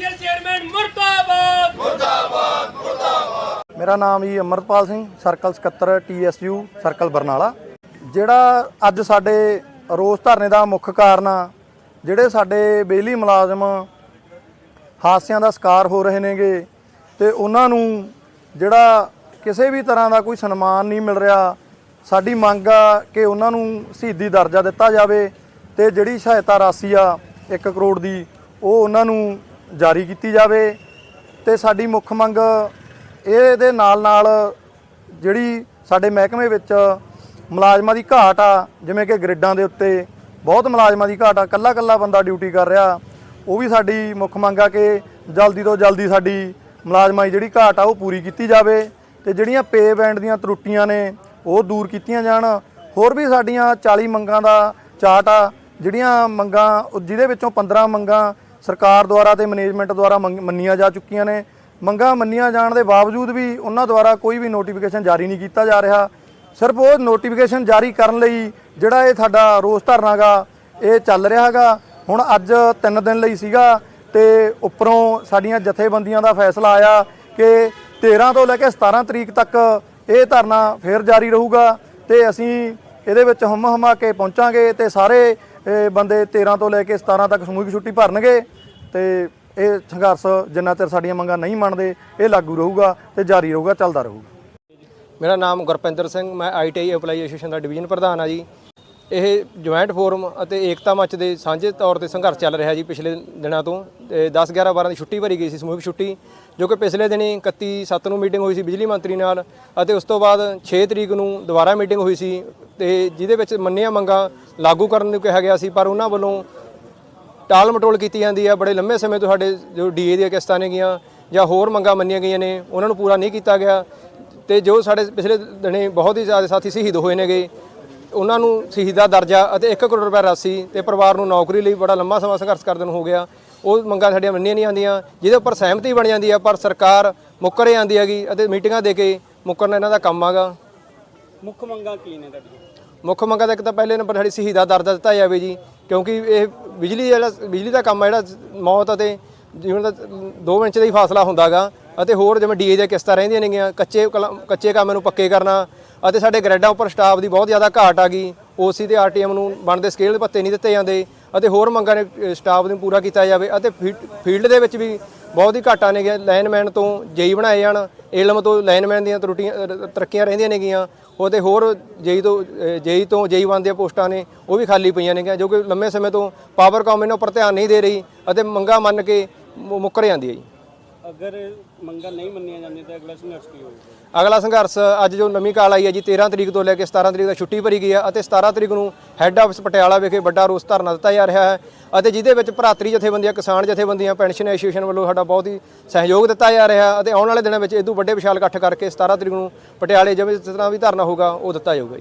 ਐਸਸੀਐਲ chairman ਮੁਰਦਾਬਾਦ ਮੁਰਦਾਬਾਦ ਮੁਰਦਾਬਾਦ ਮੇਰਾ ਨਾਮ ਜੀ ਅਮਰਪਾਲ ਸਿੰਘ ਸਰਕਲ ਸਕੱਤਰ ਟੀਐਸਯੂ ਸਰਕਲ ਬਰਨਾਲਾ। ਜਿਹੜਾ ਅੱਜ ਸਾਡੇ ਰੋਸ ਧਰਨੇ ਦਾ ਮੁੱਖ ਕਾਰਨ ਆ ਜਿਹੜੇ ਸਾਡੇ ਬਿਜਲੀ ਮੁਲਾਜ਼ਮ ਹਾਸਿਆਂ ਦਾ ਸ਼ਿਕਾਰ ਹੋ ਰਹੇ ਨੇਗੇ ਤੇ ਉਹਨਾਂ ਨੂੰ ਜਿਹੜਾ ਕਿਸੇ ਵੀ ਤਰ੍ਹਾਂ ਦਾ ਕੋਈ ਸਨਮਾਨ ਨਹੀਂ ਮਿਲ ਰਿਹਾ ਸਾਡੀ ਮੰਗ ਆ ਕਿ ਉਹਨਾਂ ਨੂੰ ਸ਼ਹੀਦੀ ਦਰਜਾ ਦਿੱਤਾ ਜਾਵੇ ਤੇ ਜਿਹੜੀ ਸਹਾਇਤਾ ਰਾਸ਼ੀ ਆ 1 ਕਰੋੜ ਦੀ ਉਹ ਉਹਨਾਂ ਨੂੰ ਜਾਰੀ ਕੀਤੀ ਜਾਵੇ ਤੇ ਸਾਡੀ ਮੁੱਖ ਮੰਗ ਇਹਦੇ ਨਾਲ ਨਾਲ ਜਿਹੜੀ ਸਾਡੇ ਮਹਿਕਮੇ ਵਿੱਚ ਮੁਲਾਜ਼ਮਾਂ ਦੀ ਘਾਟ ਆ, ਜਿਵੇਂ ਕਿ ਗ੍ਰਿਡਾਂ ਦੇ ਉੱਤੇ ਬਹੁਤ ਮੁਲਾਜ਼ਮਾਂ ਦੀ ਘਾਟ ਆ ਕੱਲਾ ਕੱਲਾ ਬੰਦਾ ਡਿਊਟੀ ਕਰ ਰਿਹਾ, ਉਹ ਵੀ ਸਾਡੀ ਮੁੱਖ ਮੰਗ ਆ ਕਿ ਜਲਦੀ ਤੋਂ ਜਲਦੀ ਸਾਡੀ ਮੁਲਾਜ਼ਮਾਂ ਦੀ ਜਿਹੜੀ ਘਾਟ ਆ, ਉਹ ਪੂਰੀ ਕੀਤੀ ਜਾਵੇ ਤੇ ਜਿਹੜੀਆਂ ਪੇ ਬੈਂਡ ਦੀਆਂ ਤਰੁੱਟੀਆਂ ਨੇ, ਉਹ ਦੂਰ ਕੀਤੀਆਂ ਜਾਣ। ਹੋਰ ਵੀ ਸਾਡੀਆਂ 40 ਮੰਗਾਂ ਦਾ ਚਾਰਟ ਆ, ਜਿਹੜੀਆਂ ਮੰਗਾਂ, ਜਿਹਦੇ ਵਿੱਚੋਂ 15 ਮੰਗਾਂ ਸਰਕਾਰ ਦੁਆਰਾ ਤੇ ਮੈਨੇਜਮੈਂਟ ਦੁਆਰਾ ਮੰਗ- ਮੰਨੀਆਂ ਜਾ ਚੁੱਕੀਆਂ ਨੇ। ਮੰਗਾਂ ਮੰਨੀਆਂ ਜਾਣ ਦੇ ਬਾਵਜੂਦ ਵੀ ਉਹਨਾਂ ਦੁਆਰਾ ਕੋਈ ਵੀ ਨੋਟੀਫਿਕੇਸ਼ਨ ਜਾਰੀ ਨਹੀਂ ਕੀਤਾ ਜਾ ਰਿਹਾ। ਸਿਰਫ ਉਹ ਨੋਟੀਫਿਕੇਸ਼ਨ ਜਾਰੀ ਕਰਨ ਲਈ ਜਿਹੜਾ ਇਹ ਸਾਡਾ ਰੋਸ ਧਰਨਾ ਗਾ, ਇਹ ਚੱਲ ਰਿਹਾ ਹੈਗਾ ਹੁਣ ਅੱਜ 3 ਦਿਨ ਲਈ ਸੀਗਾ ਤੇ ਉੱਪਰੋਂ ਸਾਡੀਆਂ ਜਥੇਬੰਦੀਆਂ ਦਾ ਫੈਸਲਾ ਆਇਆ ਕਿ 13 ਤੋਂ ਲੈ ਕੇ 17 ਤਰੀਕ ਤੱਕ ਇਹ ਧਰਨਾ ਫੇਰ ਜਾਰੀ ਰਹੂਗਾ ਤੇ ਅਸੀਂ ਇਹਦੇ ਵਿੱਚ ਹਮ ਹਮਾ ਕੇ ਪਹੁੰਚਾਂਗੇ ਤੇ ਸਾਰੇ ਬੰਦੇ 13 ਤੋਂ ਲੈ ਕੇ 17 ਤੱਕ ਸਮੂਹਿਕ ਛੁੱਟੀ ਭਰਨਗੇ। ਤੇ ਇਹ ਸੰਘਰਸ਼ ਜਿੰਨਾ ਚਿਰ ਸਾਡੀਆਂ ਮੰਗਾਂ ਨਹੀਂ ਮੰਨਦੇ, ਇਹ ਲਾਗੂ ਰਹੂਗਾ ਤੇ ਜਾਰੀ ਰਹੂਗਾ, ਚੱਲਦਾ ਰਹੂਗਾ। ਮੇਰਾ ਨਾਮ ਗੁਰਪਿੰਦਰ ਸਿੰਘ, ਮੈਂ ਆਈਟੀਆਈ ਐਪਲਾਈ ਐਸੋਸੀਏਸ਼ਨ ਦਾ ਡਿਵੀਜ਼ਨ ਪ੍ਰਧਾਨ ਆ ਜੀ। ਇਹ ਜੁਆਇੰਟ ਫੋਰਮ ਅਤੇ ਏਕਤਾ ਮੰਚ ਦੇ ਸਾਂਝੇ ਤੌਰ ਤੇ ਸੰਘਰਸ਼ ਚੱਲ ਰਿਹਾ ਜੀ ਪਿਛਲੇ ਦਿਨਾਂ ਤੋਂ। ਤੇ 10 11 12 ਦੀ ਛੁੱਟੀ ਭਰੀ ਗਈ ਸੀ ਸਮੂਹਿਕ ਛੁੱਟੀ, ਜੋ ਕਿ ਪਿਛਲੇ ਦਿਨੀ 31 7 ਨੂੰ ਮੀਟਿੰਗ ਹੋਈ ਸੀ ਬਿਜਲੀ ਮੰਤਰੀ ਨਾਲ ਅਤੇ ਉਸ ਤੋਂ ਬਾਅਦ 6 ਤਰੀਕ ਨੂੰ ਦੁਬਾਰਾ ਮੀਟਿੰਗ ਹੋਈ ਸੀ। ਤੇ ਜਿਹਦੇ ਵਿੱਚ ਮੰਨੀਆਂ ਮੰਗਾਂ ਲਾਗੂ ਕਰਨ ਨੂੰ ਕਿਹਾ ਗਿਆ ਸੀ, ਪਰ ਉਹਨਾਂ ਵੱਲੋਂ ਟਾਲ ਮਟੋਲ ਕੀਤੀ ਜਾਂਦੀ ਹੈ ਬੜੇ ਲੰਮੇ ਸਮੇਂ ਤੋਂ ਸਾਡੇ ਜੋ ਡੀਏ ਦੀਆਂ ਕਿਸ਼ਤਾਂ ਨੇਗੀਆਂ ਜਾਂ ਹੋਰ ਮੰਗਾਂ ਮੰਨੀਆਂ ਗਈਆਂ ਨੇ, ਉਹਨਾਂ ਨੂੰ ਪੂਰਾ ਨਹੀਂ ਕੀਤਾ ਗਿਆ। ਤੇ ਜੋ ਸਾਡੇ ਪਿਛਲੇ ਦਿਨੇ ਬਹੁਤ ਹੀ ਜ਼ਿਆਦਾ ਸਾਥੀ ਸ਼ਹੀਦ ਹੋਏ ਨੇਗੇ। ਉਹਨਾਂ ਨੂੰ ਸ਼ਹੀਦਾ ਦਰਜਾ ਅਤੇ 1 ਕਰੋੜ ਰੁਪਏ ਰਾਸ਼ੀ ਤੇ ਪਰਿਵਾਰ ਨੂੰ ਨੌਕਰੀ ਲਈ ਬੜਾ ਲੰਮਾ ਸਮਾਂ ਸੰਘਰਸ਼ ਕਰਦੇ ਨੂੰ ਹੋ ਗਿਆ। ਉਹ ਮੰਗਾਂ ਸਾਡੀਆਂ ਮੰਨੀਆਂ ਨਹੀਂ ਆਉਂਦੀਆਂ ਜਿਹਦੇ ਉੱਪਰ ਸਹਿਮਤੀ ਬਣ ਜਾਂਦੀ ਆ ਪਰ ਸਰਕਾਰ ਮੁੱਕਰ ਜਾਂਦੀ ਹੈਗੀ ਅਤੇ ਮੀਟਿੰਗਾਂ ਦੇ ਕੇ ਮੁੱਕਰਨਾ ਇਹਨਾਂ ਦਾ ਕੰਮ ਆਗਾ ਮੁੱਖ ਮੰਗਾਂ ਕੀ ਨੇ ਤੁਹਾਡੀਆਂ? ਮੁੱਖ ਮੰਗਾਂ ਦਾ ਇੱਕ ਤਾਂ ਪਹਿਲੇ ਨੰਬਰ ਸਾਡੀ ਸ਼ਹੀਦਾ ਦਰਜਾ ਦਿੱਤਾ ਜਾਵੇ ਜੀ ਕਿਉਂਕਿ ਇਹ ਬਿਜਲੀ ਜਿਹੜਾ ਬਿਜਲੀ ਦਾ ਕੰਮ ਆ ਜਿਹੜਾ ਮੌਤ ਅਤੇ ਜਿਵੇਂ ਤਾਂ 2 ਇੰਚ ਦਾ ਹੀ ਫਾਸਲਾ ਹੁੰਦਾਗਾ ਅਤੇ ਹੋਰ ਜਿਵੇਂ ਡੀਏ ਦੀਆਂ ਕਿਸ਼ਤਾਂ ਰਹਿੰਦੀਆਂ ਨੇਗੀਆਂ ਕੱਚੇ ਕਲਾ- ਕੱਚੇ ਕੰਮ ਨੂੰ ਪੱਕੇ ਕਰਨਾ ਅਤੇ ਸਾਡੇ ਗ੍ਰੈਡਾਂ ਉੱਪਰ ਸਟਾਫ ਦੀ ਬਹੁਤ ਜ਼ਿਆਦਾ ਘਾਟ ਆ ਗਈ। ਓਸੀ ਤੇ ਆਰਟੀਐਮ ਨੂੰ ਬਣਦੇ ਸਕੇਲ ਦੇ ਭੱਤੇ ਨਹੀਂ ਦਿੱਤੇ ਜਾਂਦੇ ਅਤੇ ਹੋਰ ਮੰਗਾਂ ਨੇ ਸਟਾਫ ਨੂੰ ਪੂਰਾ ਕੀਤਾ ਜਾਵੇ ਅਤੇ ਫੀਲਡ ਦੇ ਵਿੱਚ ਵੀ ਬਹੁਤ ਹੀ ਘਾਟਾਂ ਨੇਗੀਆਂ। ਲਾਈਨਮੈਨ ਤੋਂ ਜੇਈ ਬਣਾਏ ਜਾਣ ਇਲਮ ਤੋਂ ਲਾਈਨਮੈਨ ਦੀਆਂ ਤਰੁੱਟੀਆਂ ਅ, ਤਰੱਕੀਆਂ ਰਹਿੰਦੀਆਂ ਨੇਗੀਆਂ ਉਹਦੇ ਹੋਰ ਜੇਈ ਤੋਂ ਜੇਈ ਤੋਂ ਜੇਈ ਵਨ ਦੀਆਂ ਪੋਸਟਾਂ ਨੇ ਉਹ ਵੀ ਖਾਲੀ ਪਈਆਂ ਨੇਗੀਆਂ ਜੋ ਕਿ ਲੰਮੇ ਸਮੇਂ ਤੋਂ ਪਾਵਰਕਾਮ ਇਹਨਾਂ ਉੱਪਰ ਧਿਆਨ ਨਹੀਂ ਦੇ ਰਹੀ ਅਤੇ ਮੰਗਾਂ ਮੰਨ ਕੇ ਮੁ- ਮੁੱਕਰ ਜਾਂਦੀ ਹੈ ਜੀ। ਅਗਰ ਮੰਗਾਂ ਨਹੀਂ ਮੰਨੀਆਂ ਜਾਂਦੀਆਂ ਤਾਂ ਅਗਲਾ ਸੰਘਰਸ਼ ਕੀ ਹੋਊਗਾ? ਅਗਲਾ ਸੰਘਰਸ਼ ਅੱਜ ਜੋ ਨਵੀਂ ਕਾਲ ਆਈ ਹੈ ਜੀ 13 ਤਰੀਕ ਤੋਂ ਲੈ ਕੇ 17 ਤਰੀਕ ਤੱਕ ਛੁੱਟੀ ਭਰੀ ਗਈ ਹੈ ਅਤੇ 17 ਤਰੀਕ ਨੂੰ ਹੈੱਡ ਆਫਿਸ ਪਟਿਆਲਾ ਵਿਖੇ ਵੱਡਾ ਰੋਸ ਧਰਨਾ ਦਿੱਤਾ ਜਾ ਰਿਹਾ ਹੈ ਅਤੇ ਜਿਹਦੇ ਵਿੱਚ ਭਰਾਤਰੀ ਜਥੇਬੰਦੀਆਂ ਕਿਸਾਨ ਜਥੇਬੰਦੀਆਂ ਪੈਨਸ਼ਨ ਐਸੋਸੀਏਸ਼ਨ ਵੱਲੋਂ ਸਾਡਾ ਬਹੁਤ ਹੀ ਸਹਿਯੋਗ ਦਿੱਤਾ ਜਾ ਰਿਹਾ ਹੈ ਅਤੇ ਆਉਣ ਵਾਲੇ ਦਿਨਾਂ ਵਿੱਚ ਇਦੋਂ ਵੱਡੇ ਵਿਸ਼ਾਲ ਇਕੱਠ ਕਰਕੇ 17 ਤਰੀਕ ਨੂੰ ਪਟਿਆਲੇ ਜਿਵੇਂ ਜਿਸ ਤਰ੍ਹਾਂ ਵੀ ਧਰਨਾ ਹੋਊਗਾ ਉਹ ਦਿੱਤਾ ਜਾਊਗਾ ਜੀ।